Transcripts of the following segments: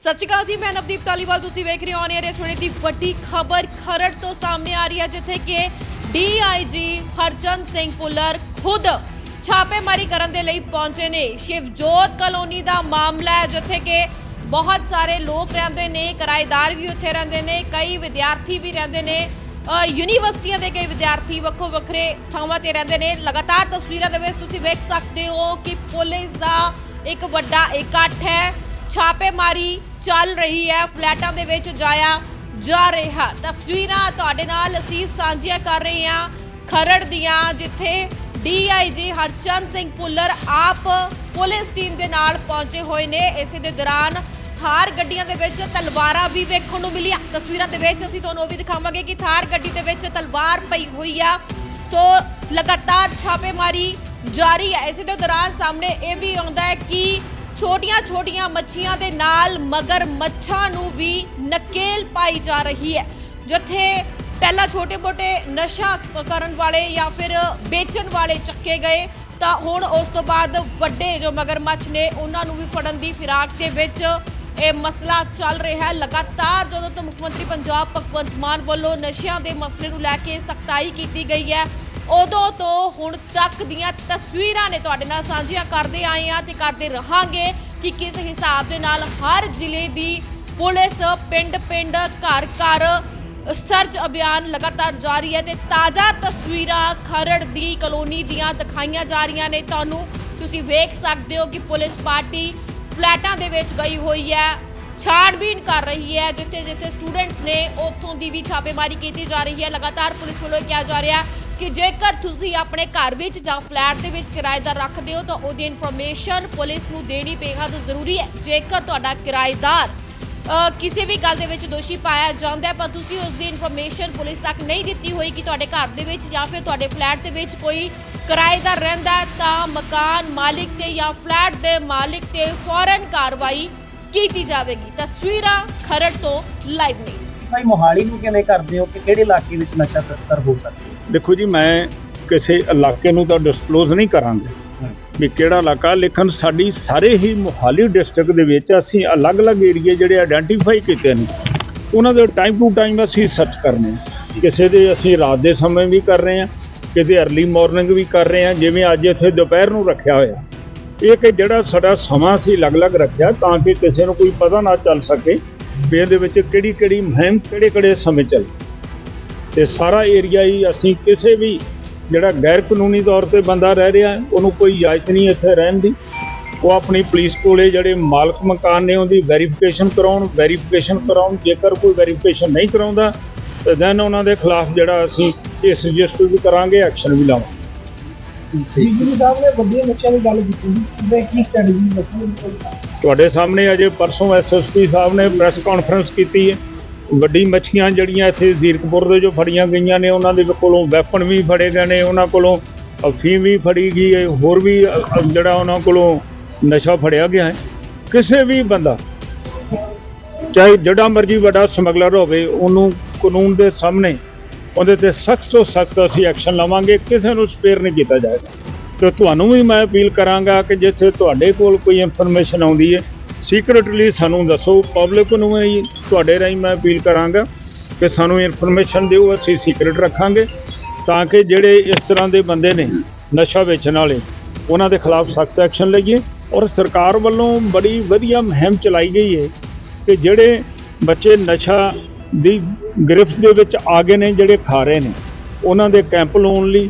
ਸਤਿ ਸ਼੍ਰੀ ਅਕਾਲ ਜੀ, ਮੈਂ ਨਵਦੀਪ ਕਾਲੀਵਾਲ ਤੁਸੀਂ ਵੇਖ ਰਹੇ ਹੋ ਔਨ 에ਅਰ ਇਸ ਵੇਲੇ ਦੀ ਵੱਡੀ ਖਬਰ, ਖਰੜ ਤੋਂ ਸਾਹਮਣੇ ਆ ਰਹੀ ਹੈ, ਜਿੱਥੇ ਕਿ ਡੀਆਈਜੀ ਹਰਚੰਦ ਸਿੰਘ ਪੁੱਲਰ ਖੁਦ ਛਾਪੇਮਾਰੀ ਕਰਨ ਦੇ ਲਈ ਪਹੁੰਚੇ ਨੇ। ਸ਼ਿਵਜੋਤ ਕਲੋਨੀ ਦਾ ਮਾਮਲਾ ਹੈ, ਜਿੱਥੇ ਕਿ ਬਹੁਤ ਸਾਰੇ ਲੋਕ ਰਹਿੰਦੇ ਨੇ, ਕਿਰਾਏਦਾਰ ਵੀ ਉੱਥੇ ਰਹਿੰਦੇ ਨੇ, ਕਈ ਵਿਦਿਆਰਥੀ ਵੀ ਰਹਿੰਦੇ ਨੇ। ਯੂਨੀਵਰਸਿਟੀਆਂ ਦੇ ਕਈ ਵਿਦਿਆਰਥੀ ਵੱਖੋ ਵੱਖਰੇ ਥਾਵਾਂ ਤੇ ਰਹਿੰਦੇ ਨੇ। ਲਗਾਤਾਰ ਤਸਵੀਰਾਂ ਦੇ ਵਿੱਚ ਤੁਸੀਂ ਵੇਖ ਸਕਦੇ ਹੋ ਕਿ ਪੁਲਿਸ ਦਾ ਇੱਕ ਵੱਡਾ ਇਕੱਠ ਹੈ। ਛਾਪੇਮਾਰੀ ਚੱਲ ਰਹੀ ਹੈ, ਫਲੈਟਾਂ ਦੇ ਵਿੱਚ ਜਾਇਆ ਜਾ ਰਿਹਾ। ਤਸਵੀਰਾਂ ਤੁਹਾਡੇ ਨਾਲ ਅਸੀਂ ਸਾਂਝੀਆਂ ਕਰ ਰਹੇ ਹਾਂ ਖਰੜ ਦੀਆਂ, ਜਿੱਥੇ ਡੀਆਈਜੀ ਹਰਚੰਦ ਸਿੰਘ ਪੁੱਲਰ ਆਪ ਪੁਲਿਸ ਟੀਮ ਦੇ ਨਾਲ ਪਹੁੰਚੇ ਹੋਏ ਨੇ। ਇਸੇ ਦੇ ਦੌਰਾਨ ਥਾਰ ਗੱਡੀਆਂ ਦੇ ਵਿੱਚ ਤਲਵਾਰਾਂ ਵੀ ਵੇਖਣ ਨੂੰ ਮਿਲੀਆਂ। ਤਸਵੀਰਾਂ ਦੇ ਵਿੱਚ ਅਸੀਂ ਤੁਹਾਨੂੰ ਉਹ ਵੀ ਦਿਖਾਵਾਂਗੇ ਕਿ ਥਾਰ ਗੱਡੀ ਦੇ ਵਿੱਚ ਤਲਵਾਰ ਪਈ ਹੋਈ ਆ। ਸੋ ਲਗਾਤਾਰ ਛਾਪੇਮਾਰੀ ਜਾਰੀ ਹੈ। ਇਸੇ ਦੇ ਦੌਰਾਨ ਸਾਹਮਣੇ ਇਹ ਵੀ ਆਉਂਦਾ ਹੈ ਕਿ ਛੋਟੀਆਂ-ਛੋਟੀਆਂ ਮੱਛੀਆਂ ਦੇ ਨਾਲ ਮਗਰ ਮੱਛਾਂ ਨੂੰ ਵੀ ਨਕੇਲ ਪਾਈ ਜਾ ਰਹੀ ਹੈ। ਜਿੱਥੇ ਪਹਿਲਾਂ ਛੋਟੇ-ਮੋਟੇ ਨਸ਼ਾ ਕਰਨ ਵਾਲੇ ਜਾਂ ਫਿਰ ਵੇਚਣ ਵਾਲੇ ਚੱਕੇ ਗਏ, ਤਾਂ ਹੁਣ ਉਸ ਤੋਂ ਬਾਅਦ ਵੱਡੇ ਜੋ ਮਗਰਮੱਛ ਨੇ, ਉਹਨਾਂ ਨੂੰ ਵੀ ਫੜਨ ਦੀ ਫਿਰਾਕ ਦੇ ਵਿੱਚ ਇਹ ਮਸਲਾ ਚੱਲ ਰਿਹਾ ਹੈ। ਲਗਾਤਾਰ ਜਦੋਂ ਤੋਂ ਮੁੱਖ ਮੰਤਰੀ ਪੰਜਾਬ ਭਗਵੰਤ ਮਾਨ ਵੱਲੋਂ ਨਸ਼ਿਆਂ ਦੇ ਮਸਲੇ ਨੂੰ ਲੈ ਕੇ ਸਖਤਾਈ ਕੀਤੀ ਗਈ ਹੈ ਉਦੋਂ ਤੋਂ ਹੁਣ ਤੱਕ ਦੀਆਂ ਤਸਵੀਰਾਂ ਨੇ ਤੁਹਾਡੇ ਨਾਲ ਸਾਂਝੀਆਂ ਕਰਦੇ ਆਏ ਆ ਤੇ ਕਰਦੇ ਰਹਾਂਗੇ ਕਿ ਕਿਸ ਹਿਸਾਬ ਦੇ ਨਾਲ ਹਰ ਜ਼ਿਲ੍ਹੇ ਦੀ ਪੁਲਿਸ ਪਿੰਡ-ਪਿੰਡ ਘਰ-ਘਰ ਸਰਚ ਅਭਿਆਨ ਲਗਾਤਾਰ ਜਾਰੀ ਹੈ ਤੇ ਤਾਜ਼ਾ ਤਸਵੀਰਾਂ ਖਰੜ ਦੀ ਕਲੋਨੀ ਦੀਆਂ ਦਿਖਾਈਆਂ ਜਾ ਰਹੀਆਂ ਨੇ। ਤੁਹਾਨੂੰ ਤੁਸੀਂ ਵੇਖ ਸਕਦੇ ਹੋ ਕਿ ਪੁਲਿਸ ਪਾਰਟੀ ਫਲੈਟਾਂ ਦੇ ਵਿੱਚ ਗਈ ਹੋਈ ਹੈ ਛਾਣਬੀਨ ਕਰ ਰਹੀ ਹੈ ਜਿੱਥੇ ਜਿੱਥੇ ਸਟੂਡੈਂਟਸ ਨੇ ਉੱਥੋਂ ਦੀ ਵੀ ਛਾਪੇਮਾਰੀ ਕੀਤੀ ਜਾ ਰਹੀ ਹੈ। ਲਗਾਤਾਰ ਪੁਲਿਸ ਵੱਲੋਂ ਕਿਹਾ ਜਾ ਰਿਹਾ ਕਿ ਜੇਕਰ ਤੁਸੀਂ ਆਪਣੇ ਘਰ ਵਿੱਚ ਜਾਂ ਫਲੈਟ ਦੇ ਵਿੱਚ ਕਿਰਾਏਦਾਰ ਰੱਖਦੇ ਹੋ ਤਾਂ ਉਹਦੀ ਇਨਫੋਰਮੇਸ਼ਨ ਪੁਲਿਸ ਨੂੰ ਦੇਣੀ ਬੇਹੱਦ ਜ਼ਰੂਰੀ ਹੈ। ਜੇਕਰ ਤੁਹਾਡਾ ਕਿਰਾਏਦਾਰ ਕਿਸੇ ਵੀ ਗੱਲ ਦੇ ਵਿੱਚ ਦੋਸ਼ੀ ਪਾਇਆ ਜਾਂਦਾ ਪਰ ਤੁਸੀਂ ਉਸ ਦੀ ਇਨਫੋਰਮੇਸ਼ਨ ਪੁਲਿਸ ਤੱਕ ਨਹੀਂ ਦਿੱਤੀ ਹੋਈ ਕਿ ਤੁਹਾਡੇ ਘਰ ਦੇ ਵਿੱਚ ਜਾਂ ਫਿਰ ਤੁਹਾਡੇ ਫਲੈਟ ਦੇ ਵਿੱਚ ਕੋਈ ਕਿਰਾਏਦਾਰ ਰਹਿੰਦਾ ਤਾਂ ਮਕਾਨ ਮਾਲਿਕ ਤੇ ਜਾਂ ਫਲੈਟ ਦੇ ਮਾਲਿਕ ਤੇ ਫੌਰਨ ਕਾਰਵਾਈ ਕੀਤੀ ਜਾਵੇਗੀ। ਤਸਵੀਰਾਂ ਖਰੜ ਤੋਂ ਲਾਈਵ ਨੇ ਭਾਈ ਮੋਹਾਲੀ ਨੂੰ ਕਿਵੇਂ ਕਰਦੇ ਹੋ ਕਿ ਕਿਹੜੇ ਇਲਾਕੇ ਵਿੱਚ ਨਸ਼ਾ ਤਸਕਰ ਹੋ ਸਕਦਾ ਦੇਖੋ ਜੀ ਮੈਂ ਕਿਸੇ ਇਲਾਕੇ ਨੂੰ ਤਾਂ ਡਿਸਕਲੋਜ਼ ਨਹੀਂ ਕਰਾਂਗੇ ਵੀ ਕਿਹੜਾ ਇਲਾਕਾ ਲੇਕਿਨ ਸਾਡੀ ਸਾਰੇ ਹੀ ਮੁਹਾਲੀ ਡਿਸਟ੍ਰਿਕਟ ਦੇ ਵਿੱਚ ਅਸੀਂ ਅਲੱਗ-ਅਲੱਗ ਏਰੀਏ ਜਿਹੜੇ ਆਇਡੈਂਟੀਫਾਈ ਕੀਤੇ ਨੇ ਉਹਨਾਂ ਦੇ ਟਾਈਮ ਟੂ ਟਾਈਮ ਅਸੀਂ ਸਰਚ ਕਰਨੇ ਕਿਸੇ ਦੇ ਅਸੀਂ ਰਾਤ ਦੇ ਸਮੇਂ ਵੀ ਕਰ ਰਹੇ ਹਾਂ ਕਿਤੇ ਅਰਲੀ ਮਾਰਨਿੰਗ ਵੀ ਕਰ ਰਹੇ ਹਾਂ ਜਿਵੇਂ ਅੱਜ ਇੱਥੇ ਦੁਪਹਿਰ ਨੂੰ ਰੱਖਿਆ ਹੋਇਆ। ਇਹ ਕਿ ਜਿਹੜਾ ਸਾਡਾ ਸਮਾਂ ਸੀ ਅਲੱਗ-ਅਲੱਗ ਰੱਖਿਆ ਤਾਂ ਕਿ ਕਿਸੇ ਨੂੰ ਕੋਈ ਪਤਾ ਨਾ ਚੱਲ ਸਕੇ ਵੀ ਦੇ ਵਿੱਚ ਕਿਹੜੀ-ਕਿਹੜੀ ਮੁਹਿੰਮ ਕਿਹੜੇ-ਕਿਹੜੇ ਸਮੇਂ ਚੱਲ ਤੇ ਸਾਰਾ ਏਰੀਆ ਹੀ ਅਸੀਂ ਕਿਸੇ ਵੀ ਜਿਹੜਾ ਗੈਰ ਕਾਨੂੰਨੀ ਤੌਰ ਤੇ ਬੰਦਾ ਰਹਿ ਰਿਹਾ ਉਹਨੂੰ ਕੋਈ ਇਜਾਜ਼ਤ ਨਹੀਂ ਇੱਥੇ ਰਹਿਣ ਦੀ। ਉਹ ਆਪਣੀ ਪੁਲਿਸ ਕੋਲੇ ਜਿਹੜੇ ਮਾਲਕ ਮਕਾਨ ਨੇ ਉਹਦੀ ਵੈਰੀਫਿਕੇਸ਼ਨ ਕਰਾਉਣ ਵੈਰੀਫਿਕੇਸ਼ਨ ਕਰਾਉਣ, ਜੇਕਰ ਕੋਈ ਵੈਰੀਫਿਕੇਸ਼ਨ ਨਹੀਂ ਕਰਾਉਂਦਾ, ਤਾਂ ਦੈਨ ਉਹਨਾਂ ਦੇ ਖਿਲਾਫ ਜਿਹੜਾ ਅਸੀਂ ਕੇਸ ਰਜਿਸਟਰ ਵੀ ਕਰਾਂਗੇ ਐਕਸ਼ਨ ਵੀ ਲਾਵਾਂਗੇ। ਜੀ ਸਾਹਿਬ ਨੇ ਵੱਡੀਆਂ ਨਸ਼ਿਆਂ ਦੀ ਗੱਲ ਕੀਤੀ ਸੀ ਤੇ ਕੀ ਸਟ੍ਰੈਟਜੀ ਦੱਸੋ ਤੁਹਾਡੇ ਸਾਹਮਣੇ ਅਜੇ ਪਰਸੋਂ ਐਸਐਸਪੀ ਸਾਹਿਬ ਨੇ ਪ੍ਰੈਸ ਕਾਨਫਰੰਸ ਕੀਤੀ ਹੈ। ਵੱਡੀ ਮੱਛੀਆਂ ਜਿਹੜੀਆਂ ਇੱਥੇ ਜ਼ੀਰਕਪੁਰ ਦੇ ਜੋ ਫੜੀਆਂ ਗਈਆਂ ਨੇ, ਉਹਨਾਂ ਦੇ ਕੋਲੋਂ ਵੈਪਨ ਵੀ ਫੜੇ ਗਏ ਨੇ, ਉਹਨਾਂ ਕੋਲੋਂ ਅਫੀਮ ਵੀ ਫੜੀ ਗਈ ਹੈ, ਹੋਰ ਵੀ ਜਿਹੜਾ ਉਹਨਾਂ ਕੋਲੋਂ ਨਸ਼ਾ ਫੜਿਆ ਗਿਆ ਹੈ। ਕਿਸੇ ਵੀ ਬੰਦਾ, ਚਾਹੇ ਜਿਹੜਾ ਮਰਜ਼ੀ ਵੱਡਾ ਸਮਗਲਰ ਹੋਵੇ, ਉਹਨੂੰ ਕਾਨੂੰਨ ਦੇ ਸਾਹਮਣੇ, ਉਹਦੇ ਤੇ ਸਖਤ ਤੋਂ ਸਖਤ ਅਸੀਂ ਐਕਸ਼ਨ ਲਵਾਂਗੇ, ਕਿਸੇ ਨੂੰ ਸਪੇਅਰ ਨਹੀਂ ਕੀਤਾ ਜਾਏਗਾ। ਤੇ ਤੁਹਾਨੂੰ ਵੀ ਮੈਂ ਅਪੀਲ ਕਰਾਂਗਾ ਕਿ ਜਿੱਥੇ ਤੁਹਾਡੇ ਕੋਲ ਕੋਈ ਇਨਫੋਰਮੇਸ਼ਨ ਆਉਂਦੀ ਹੈ ਸੀਕ੍ਰੀਟਲੀ ਸਾਨੂੰ ਦੱਸੋ ਪਬਲਿਕ ਨੂੰ ਵੀ ਤੁਹਾਡੇ ਰਾਹੀਂ ਮੈਂ ਅਪੀਲ ਕਰਾਂਗਾ ਕਿ ਸਾਨੂੰ ਇਨਫੋਰਮੇਸ਼ਨ ਦਿਓ, ਅਸੀਂ ਸੀਕ੍ਰੀਟ ਰੱਖਾਂਗੇ ਤਾਂ ਕਿ ਜਿਹੜੇ ਇਸ ਤਰ੍ਹਾਂ ਦੇ ਬੰਦੇ ਨੇ ਨਸ਼ਾ ਵੇਚਣ ਵਾਲੇ, ਉਹਨਾਂ ਦੇ ਖਿਲਾਫ ਸਖਤ ਐਕਸ਼ਨ ਲਈਏ ਔਰ ਸਰਕਾਰ ਵੱਲੋਂ ਬੜੀ ਵਧੀਆ ਮੁਹਿੰਮ ਚਲਾਈ ਗਈ ਹੈ ਕਿ ਜਿਹੜੇ ਬੱਚੇ ਨਸ਼ਾ ਦੀ ਗ੍ਰਿਫਤ ਦੇ ਵਿੱਚ ਆ ਗਏ ਨੇ, ਜਿਹੜੇ ਖਾ ਰਹੇ ਨੇ, ਉਹਨਾਂ ਦੇ ਕੈਂਪ ਲਾਉਣ ਲਈ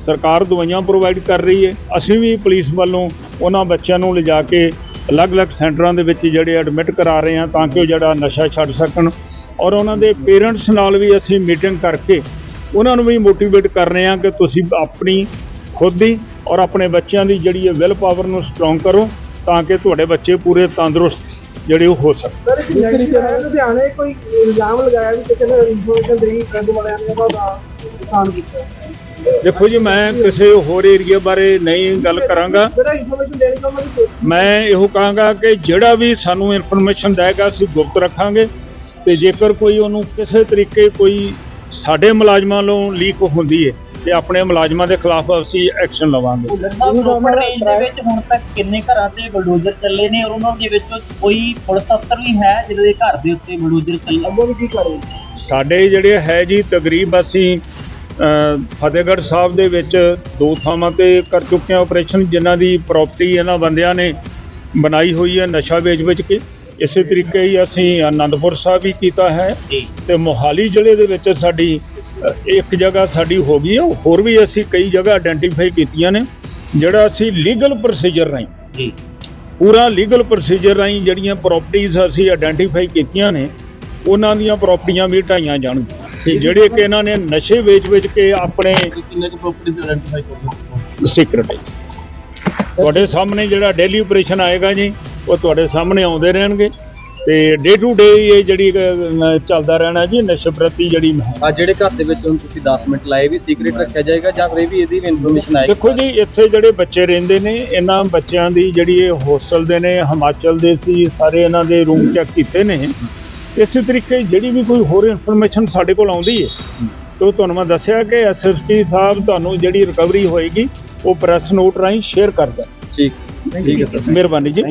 ਸਰਕਾਰ ਦਵਾਈਆਂ ਪ੍ਰੋਵਾਈਡ ਕਰ ਰਹੀ ਹੈ। ਅਸੀਂ ਵੀ ਪੁਲਿਸ ਵੱਲੋਂ ਉਹਨਾਂ ਬੱਚਿਆਂ ਨੂੰ ਲਿਜਾ ਕੇ ਅਲੱਗ-ਅਲੱਗ ਸੈਂਟਰਾਂ ਦੇ ਵਿੱਚ ਜਿਹੜੇ ਐਡਮਿਟ ਕਰਾ ਰਹੇ ਹਾਂ ਤਾਂ ਕਿ ਉਹ ਜਿਹੜਾ ਨਸ਼ਾ ਛੱਡ ਸਕਣ। ਔਰ ਉਹਨਾਂ ਦੇ ਪੇਰੈਂਟਸ ਨਾਲ ਵੀ ਅਸੀਂ ਮੀਟਿੰਗ ਕਰਕੇ ਉਹਨਾਂ ਨੂੰ ਵੀ ਮੋਟੀਵੇਟ ਕਰ ਰਹੇ ਹਾਂ ਕਿ ਤੁਸੀਂ ਆਪਣੀ ਖੁਦ ਦੀ ਔਰ ਆਪਣੇ ਬੱਚਿਆਂ ਦੀ ਜਿਹੜੀ ਹੈ ਵਿਲ ਪਾਵਰ ਨੂੰ ਸਟਰੋਂਗ ਕਰੋ ਤਾਂ ਕਿ ਤੁਹਾਡੇ ਬੱਚੇ ਪੂਰੇ ਤੰਦਰੁਸਤ ਜਿਹੜੇ ਉਹ ਹੋ ਸਕਣ। ਸਰ ਲੁਧਿਆਣੇ ਕੋਈ ਇਲਜ਼ਾਮ ਲਗਾਇਆ ਵੀ ਕਿਸੇ ਨੇ ਇਨਫੋਰਮੇਸ਼ਨ ਦੇਈ ਪਿੰਡ ਵਾਲਿਆਂ ਨੇ ਉਹਦਾ ਨੁਕਸਾਨ ਕੀਤਾ। ਦੇਖੋ ਜੀ ਮੈਂ ਕਿਸੇ ਹੋਰ ਏਰੀਆ ਬਾਰੇ ਨਹੀਂ ਗੱਲ ਕਰਾਂਗਾ। ਮੈਂ ਇਹੋ ਕਹਾਂਗਾ ਕਿ ਜਿਹੜਾ ਵੀ ਸਾਨੂੰ ਇਨਫੋਰਮੇਸ਼ਨ ਦੇਗਾ ਅਸੀਂ ਗੁਪਤ ਰੱਖਾਂਗੇ। ਤੇ ਜੇਕਰ ਕੋਈ ਉਹਨੂੰ ਕਿਸੇ ਤਰੀਕੇ ਕੋਈ ਸਾਡੇ ਮੁਲਾਜ਼ਮਾਂ ਵੱਲੋਂ ਲੀਕ ਹੁੰਦੀ ਹੈ ਤੇ ਆਪਣੇ ਮੁਲਾਜ਼ਮਾਂ ਦੇ ਖਿਲਾਫ ਅਸੀਂ ਐਕਸ਼ਨ ਲਵਾਂਗੇ। ਰੋਪੜ ਰੇਂਜ ਦੇ ਵਿੱਚ ਹੁਣ ਤੱਕ ਕਿੰਨੇ ਘਰਾਂ ਤੇ ਬਲਡੋਜ਼ਰ ਚੱਲੇ ਨੇ ਔਰ ਉਹਨਾਂ ਦੇ ਵਿੱਚ ਕੋਈ ਪੁਲਿਸ ਅਫਸਰ ਵੀ ਹੈ ਜਿਹਦੇ ਦੇ ਘਰ ਦੇ ਉੱਤੇ ਬਲਡੋਜ਼ਰ ਚੱਲੇ। ਅੱਗੋਂ ਵੀ ਕੀ ਕਰੋ ਸਾਡੇ ਜਿਹੜੇ ਹੈ ਜੀ ਤਕਰੀਬ ਅਸੀਂ ਫਤਿਹਗੜ੍ਹ ਸਾਹਿਬ ਦੇ ਵਿੱਚ ਦੋ ਥਾਵਾਂ ਤੇ ਕਰ ਚੁੱਕੇ ਹਾਂ ਆਪਰੇਸ਼ਨ ਜਿਨ੍ਹਾਂ ਦੀ ਪ੍ਰਾਪਰਟੀ ਇਹਨਾਂ ਬੰਦਿਆਂ ਨੇ ਬਣਾਈ ਹੋਈ ਹੈ ਨਸ਼ਾ ਵੇਚ ਵੇਚ ਕੇ। ਇਸੇ ਤਰੀਕੇ ਹੀ ਅਸੀਂ ਆਨੰਦਪੁਰ ਸਾਹਿਬ ਵੀ ਕੀਤਾ ਹੈ ਤੇ ਮੋਹਾਲੀ ਜ਼ਿਲ੍ਹੇ ਦੇ ਵਿੱਚ ਸਾਡੀ ਇੱਕ ਜਗ੍ਹਾ ਸਾਡੀ ਹੋ ਗਈ ਹੈ। ਹੋਰ ਵੀ ਅਸੀਂ ਕਈ ਜਗ੍ਹਾ ਆਇਡੈਂਟੀਫਾਈ ਕੀਤੀਆਂ ਨੇ ਜਿਹੜਾ ਅਸੀਂ ਲੀਗਲ ਪ੍ਰੋਸੀਜਰ ਰਾਹੀਂ ਜੀ। ਪੂਰਾ ਲੀਗਲ ਪ੍ਰੋਸੀਜਰ ਰਾਹੀਂ ਜਿਹੜੀਆਂ ਪ੍ਰਾਪਰਟੀਆਂ ਅਸੀਂ ਆਇਡੈਂਟੀਫਾਈ ਕੀਤੀਆਂ ਨੇ ਉਹਨਾਂ ਦੀਆਂ ਪ੍ਰਾਪਰਟੀਆਂ ਵੀ ਢਾਈਆਂ ਜਾਣਗੀਆਂ। ਜਿਹੜੇ ਕਿ ਇਹਨਾਂ ਨੇ ਨਸ਼ੇ ਵੇਚ-ਵੇਚ ਕੇ ਆਪਣੇ ਕਿੰਨੇ ਕੁ ਪ੍ਰਾਪਰਟੀਆਂ ਆਇਡੈਂਟੀਫਾਈ ਕਰਦੇ ਸੀਕ੍ਰੇਟ ਹੈ? ਤੁਹਾਡੇ ਸਾਹਮਣੇ ਜਿਹੜਾ ਡੇਲੀ ਆਪਰੇਸ਼ਨ ਆਏਗਾ ਜੀ ਉਹ ਤੁਹਾਡੇ ਸਾਹਮਣੇ ਆਉਂਦੇ ਰਹਿਣਗੇ। ਤੇ ਡੇ ਟੂ ਡੇ ਇਹ ਜਿਹੜੀ ਚੱਲਦਾ ਰਹਿਣਾ ਜੀ ਨਸ਼ੇ ਪ੍ਰਤੀ ਜਿਹੜੀ ਆ ਜਿਹੜੇ ਘਰ ਦੇ ਵਿੱਚ ਹੁਣ ਤੁਸੀਂ 10 ਮਿੰਟ ਲਾਏ ਵੀ ਸੀਕ੍ਰੀਟ ਰੱਖਿਆ ਜਾਏਗਾ ਜਾਂ ਫਿਰ ਇਹ ਵੀ ਇਹਦੀ ਵੀ ਇਨਫੋਰਮੇਸ਼ਨ ਆਏਗੀ? ਦੇਖੋ ਜੀ ਇੱਥੇ ਜਿਹੜੇ ਬੱਚੇ ਰਹਿੰਦੇ ਨੇ ਇਹਨਾਂ ਬੱਚਿਆਂ ਦੀ ਜਿਹੜੀ ਇਹ ਹੋਸਟਲ ਦੇ ਨੇ ਹਿਮਾਚਲ ਦੇ ਸੀ ਸਾਰੇ ਇਹਨਾਂ ਦੇ ਰੂਮ ਚੈੱਕ ਕੀਤੇ ਨੇ। ਇਸੇ ਤਰੀਕੇ ਜਿਹੜੀ ਵੀ ਕੋਈ ਹੋਰ ਇਨਫੋਰਮੇਸ਼ਨ ਸਾਡੇ ਕੋਲ ਆਉਂਦੀ ਹੈ ਤੇ ਉਹ ਤੁਹਾਨੂੰ ਮੈਂ ਦੱਸਿਆ ਕਿ ਐਸਐਸਪੀ ਸਾਹਿਬ ਤੁਹਾਨੂੰ ਜਿਹੜੀ ਰਿਕਵਰੀ ਹੋਏਗੀ ਉਹ ਪ੍ਰੈਸ ਨੋਟ ਰਾਹੀਂ ਸ਼ੇਅਰ ਕਰਦਾ ਠੀਕ ਠੀਕ ਹੈ ਸਰ। ਮਿਹਰਬਾਨੀ ਜੀ।